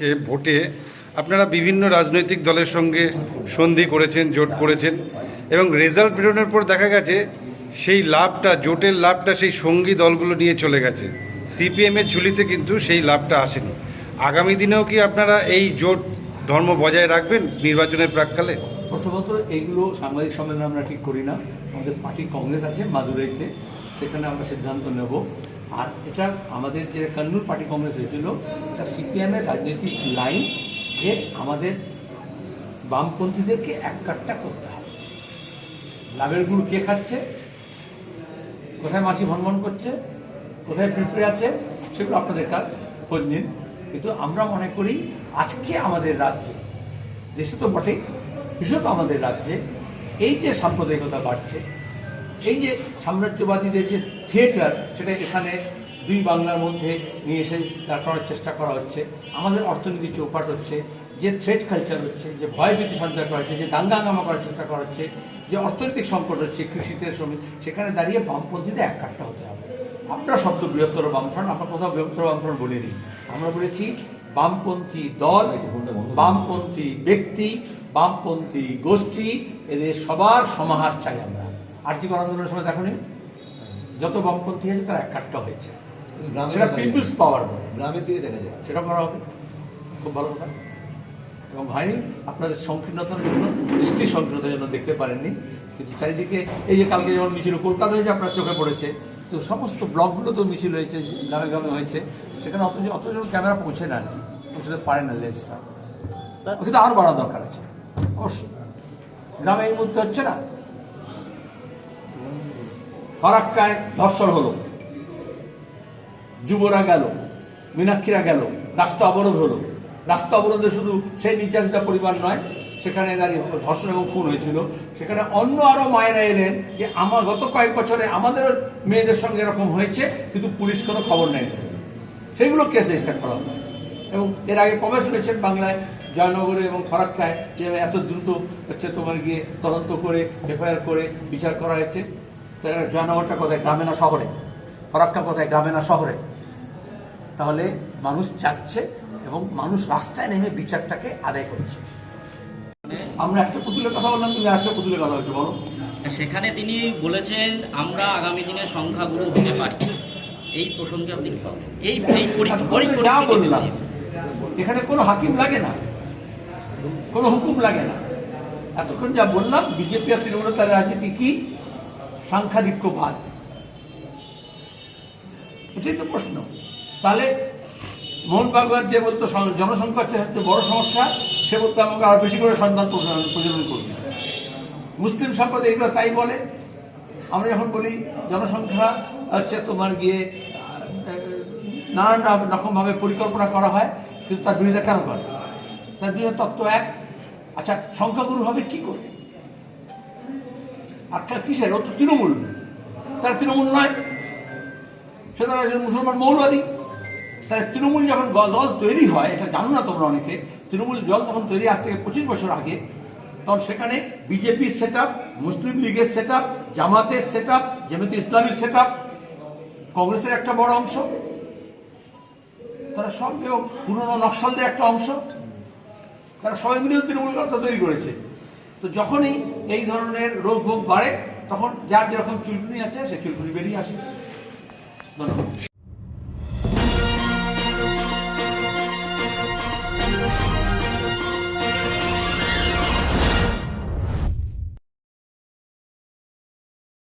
কে ভোটে আপনারা বিভিন্ন রাজনৈতিক দলের সঙ্গে সন্ধি করেছেন, জোট করেছেন এবং রেজাল্ট বেরোনোর পর দেখা গেছে সেই লাভটা, জোটের লাভটা সেই সঙ্গী দলগুলো নিয়ে চলে গেছে। সিপিএমের ঝুলিতে কিন্তু সেই লাভটা আসেনি। আগামী দিনেও কি আপনারা এই জোট ধর্ম বজায় রাখবেন নির্বাচনের প্রাককালে? প্রথমত এইগুলো সাংবাদিক সম্মেলন আমরা ঠিক করি না। আমাদের পার্টি কংগ্রেস আছে মাদুরাইতে। সেখানে আমরা সিদ্ধান্ত নেব। আর এটা আমাদের যে কান্নুর পার্টি কংগ্রেস হয়েছিল, এটা সিপিএমের রাজনৈতিক লাইন যে আমাদের বামপন্থীদেরকে এক কাটটা করতে হবে। লাভের গুড় কে খাচ্ছে? কোথায় মাছি ভনভন করছে? কোথায় পিঁপড়ে আছে? সেগুলো আপনাদের কাজ, খোঁজ নিন। কিন্তু আমরা মনে করি আজকে আমাদের রাজ্যে, দেশে তো বটেই বিশেষত আমাদের রাজ্যে এই যে সাম্প্রদায়িকতা বাড়ছে এই যে সাম্রাজ্যবাদীদের যে থিয়েটার, সেটা এখানে দুই বাংলার মধ্যে নিয়ে এসে দাঁড় করার চেষ্টা করা হচ্ছে। আমাদের অর্থনীতি চৌপাট হচ্ছে, যে থ্রেড কালচার হচ্ছে, যে ভয়ভীতি সঞ্চার করা হচ্ছে, যে দাঙ্গা হাঙ্গামা করার চেষ্টা করা হচ্ছে, যে অর্থনৈতিক সংকট হচ্ছে, কৃষিতে শ্রমিক, সেখানে দাঁড়িয়ে বামপন্থীতে এক কাট্টা হতে হবে। আমরা শব্দ বৃহত্তর বামফ্রন্ট, আমরা কোথাও বৃহত্তর বামফ্রন্ট বলিনি। আমরা বলেছি বামপন্থী দল, বামপন্থী ব্যক্তি, বামপন্থী গোষ্ঠী, এদের সবার সমাহার চাই আমরা। আর্থিক আন্দোলনের সময় দেখুন যত বামপন্থী আছে তারা এক কাট্টা হয়েছে গ্রামে সেটা দেখা পিপুলস পাওয়ার বলে। গ্রামের দিকে দেখা যায়। সেটা করা হবে। খুব ভালো কথা। এবং হয়নি আপনাদের সংকীর্ণতার জন্য দৃষ্টির সংকীর্ণতার জন্য দেখতে পারেননি। কিন্তু চারিদিকে এই যে কালকে যেমন মিছিল কলকাতায় যে আপনার চোখে পড়েছে তো সমস্ত ব্লকগুলো তো মিছিল হয়েছে গ্রামে গ্রামে হয়েছে। সেখানে অত যে অতজন ক্যামেরা পৌঁছে না আর পৌঁছতে পারে না লেন্সটা কিন্তু আরও বাড়া দরকার আছে। অবশ্যই। গ্রামে এই মুহূর্তে হচ্ছে না। ফারাক্কায় ধর্ষণ হলো। যুবরা গেল, মীনাক্ষীরা গেল, রাস্তা অবরোধ হলো। রাস্তা অবরোধে শুধু সেই নির্যাতিতা পরিবার নয়, সেখানে দাঁড়িয়ে ধর্ষণ এবং খুন হয়েছিল। সেখানে অন্য আরও মায়েরা এলেন যে, আমার গত কয়েক বছরে আমাদের মেয়েদের সঙ্গে এরকম হয়েছে, কিন্তু পুলিশ কোনো খবর নেয় সেগুলো কেস রেজিস্টার করা হয়। এবং এর আগে কবে শুনেছেন বাংলায়? জয়নগরে এবং ফরাক্কায় যে এত দ্রুত হচ্ছে তোমার গিয়ে তদন্ত করে, এফআইআর করে বিচার করা হয়েছে। তাহলে জয়নগরটা কোথায়? গ্রামে না শহরে? ফরাক্কা কোথায়? গ্রামে না শহরে? তাহলে মানুষ চাচ্ছে এবং মানুষ রাস্তায় নেমে বিচারটাকে আদায় করছে। আমরা একটা পুতুলের কথা বললাম তুমি একটা পুতুলের কথা হচ্ছে বলো। সেখানে তিনি বলেছেন আমরা আগামী দিনে সংখ্যাগুরু হতে পারি। এই প্রসঙ্গে আপনি এই পরিস্থিতিতে বললাম এখানে কোনো হাকিম লাগে না। কোনো হুকুম লাগে না। এতক্ষণ যা বললাম বিজেপি আর তৃণমূল তার রাজনীতি কি? সাংখ্যাধিক্যবাদ। এটাই তো প্রশ্ন। তাহলে মোহন ভাগবত যে বলতো জনসংখ্যার সবচেয়ে বড় সমস্যা, সে বলতো আমাকে আরও বেশি করে সন্তান প্রজনন করবে। মুসলিম সম্প্রদায় এগুলো তাই বলে। আমরা যখন বলি জনসংখ্যা, হচ্ছে তোমার গিয়ে নানান রকম ভাবে পরিকল্পনা করা হয়, কিন্তু তার বিরোধিতা কেন করে? তার বিরোধিতা তত্ত্ব এক। আচ্ছা সংখ্যাগুরু হবে কি করে? আর তার কিসের? ও তো তৃণমূল। তারা তৃণমূল নয়। সে তারা মুসলমান মৌলবাদী। তাই তৃণমূল যখন দল তৈরি হয়, এটা জানো না তোমরা অনেকে, তৃণমূল দল তখন তৈরি আজ থেকে পঁচিশ বছর আগে, তখন সেখানে বিজেপির সেট মুসলিম লীগের সেট জামাতের সেট আপ জামাতে ইসলামীর সেট কংগ্রেসের একটা বড় অংশ। তারা সব এবং পুরনো নকশালদের একটা অংশ। তারা সবাই মিলেও তৃণমূল তৈরি করেছে। তো যখনই এই ধরনের রোগ ভোগ বাড়ে, তখন যার যেরকম চুলকুনি আছে, সে চুলকুনি বেরিয়ে আসে। ধন্যবাদ।